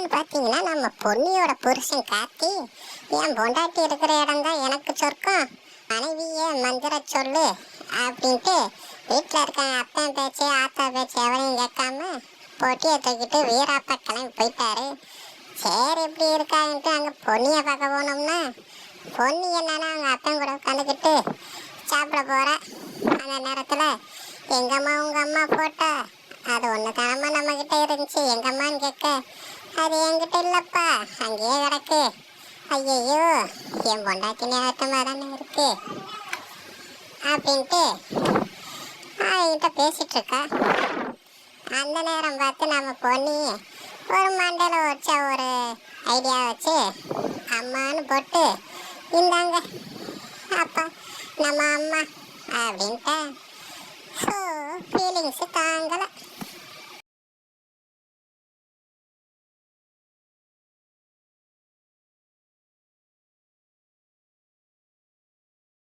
என்னன்னு பார்த்தீங்கன்னா நம்ம பொன்னியோட புருஷன் கார்த்தி என் பொண்டாட்டி இருக்கிற இடம் தான் எனக்கு சொர்க்கம். மனைவியே மந்திர சொல்லு அப்படின்ட்டு வீட்டில் இருக்க அப்பன் பேச்சு ஆத்தா பேச்சு எவனையும் கேட்காம பொட்டியை தூக்கிட்டு வீராப்பா கிளம்பி போயிட்டாரு. சரி இப்படி இருக்காங்கன்ட்டு அங்கே பொன்னியை பார்க்க போனோம்னா பொன்னி என்னன்னா அவங்க அப்பன் கூட உட்காந்துக்கிட்டு சாப்பிட போற அந்த நேரத்தில் எங்கம்மா உங்கள் அம்மா போட்டால் அது ஒன்று தானம்மா நம்ம கிட்ட இருந்துச்சு. எங்கம்மான்னு கேட்க அது என்கிட்ட இல்லைப்பா. அங்கேயே கிடக்கு. ஐயையோ என் பொண்டாட்டினே நேரத்தமாக தானே இருக்கு. அப்படின்ட்டு அவங்கிட்ட பேசிகிட்டு இருக்கா அந்த நேரம் பார்த்து நம்ம பொண்ணி ஒரு மண்டையில் வச்ச ஒரு ஐடியா வச்சு அம்மான்னு போட்டு இந்தாங்க. அப்பா நம்ம அம்மா அப்படின்ட்டு.